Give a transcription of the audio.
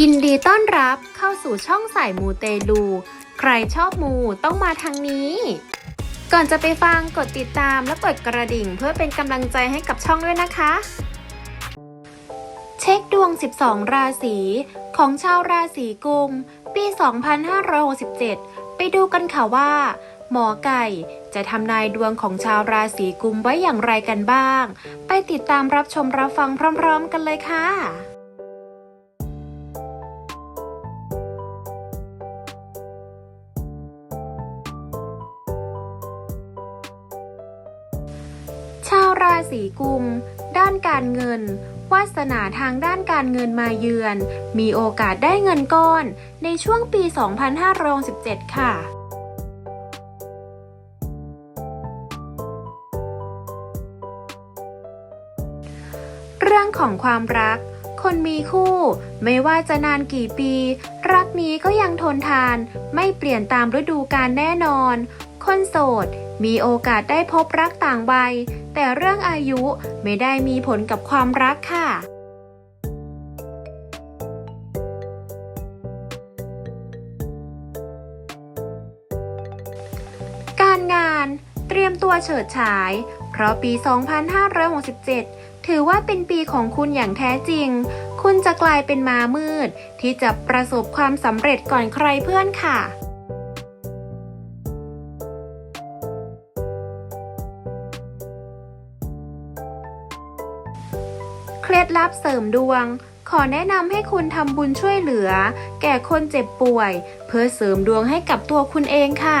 ยินดีต้อนรับเข้าสู่ช่องสายมูเตลู ใครชอบมูต้องมาทางนี้ ก่อนจะไปฟังกดติดตามและกดกระดิ่งเพื่อเป็นกำลังใจให้กับช่องด้วยนะคะ เช็คดวง 12 ราศีของชาวราศีกุม ปี 2567 ไปดูกันค่ะว่า หมอไก่ จะทำนายดวงของชาวราศีกุมไว้อย่างไรกันบ้าง ไปติดตามรับชมรับฟังพร้อม ๆ กันเลยค่ะชาวราศีกุม ด้านการเงิน วาสนาทางด้านการเงินมาเยือน มีโอกาสได้เงินก้อนในช่วงปี 2567ค่ะ รื่องของความรัก คนมีคู่ ไม่ว่าจะนานกี่ปี รักนี้ก็ยังทนทาน ไม่เปลี่ยนตามฤดูกาลแน่นอน คนโสด มีโอกาสได้พบรักต่างวัยแต่เรื่องอายุไม่ได้มีผลกับความรักค่ะการงาน เตรียมตัวเฉิดฉาย เพราะปี 2567 ถือว่าเป็นปีของคุณอย่างแท้จริง คุณจะกลายเป็นม้ามืด ที่จะประสบความสำเร็จก่อนใครเพื่อนค่ะเคล็ดลับเสริมดวง ขอแนะนำให้คุณทำบุญช่วยเหลือ แก่คนเจ็บป่วย เพื่อเสริมดวงให้กับตัวคุณเองค่ะ